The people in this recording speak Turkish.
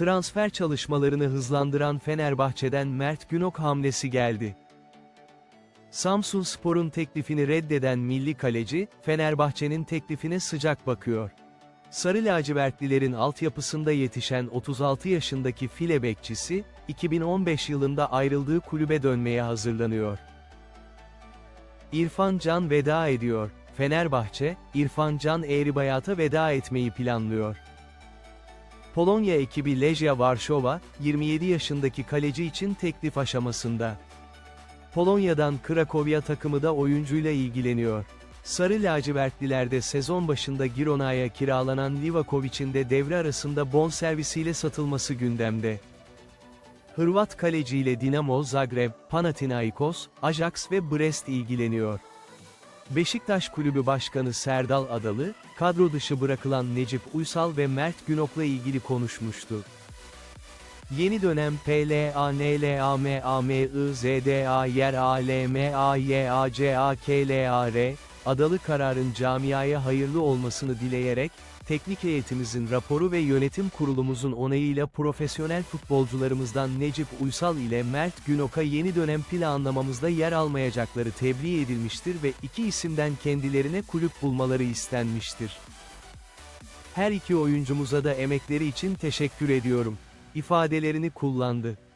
Transfer çalışmalarını hızlandıran Fenerbahçe'den Mert Günok hamlesi geldi. Samsun Spor'un teklifini reddeden milli kaleci, Fenerbahçe'nin teklifine sıcak bakıyor. Sarı lacivertlilerin altyapısında yetişen 36 yaşındaki file bekçisi, 2015 yılında ayrıldığı kulübe dönmeye hazırlanıyor. İrfan Can veda ediyor. Fenerbahçe, İrfan Can Eğribayat'a veda etmeyi planlıyor. Polonya ekibi Legia Varşova, 27 yaşındaki kaleci için teklif aşamasında. Polonya'dan Krakowia takımı da oyuncuyla ilgileniyor. Sarı lacivertlilerde sezon başında Girona'ya kiralanan Livakovic'in de devre arasında bonservisiyle satılması gündemde. Hırvat kaleciyle Dinamo Zagreb, Panathinaikos, Ajax ve Brest ilgileniyor. Beşiktaş Kulübü Başkanı Serdal Adalı, kadro dışı bırakılan Necip Uysal ve Mert Günok'la ilgili konuşmuştu. Yeni dönem PLANLAMAMIZDA yer ALMAYACAKLAR, adalı kararın camiaya hayırlı olmasını dileyerek, teknik heyetimizin raporu ve yönetim kurulumuzun onayıyla profesyonel futbolcularımızdan Necip Uysal ile Mert Günok'a yeni dönem planlamamızda yer almayacakları tebliğ edilmiştir ve iki isimden kendilerine kulüp bulmaları istenmiştir. Her iki oyuncumuza da emekleri için teşekkür ediyorum ifadelerini kullandı.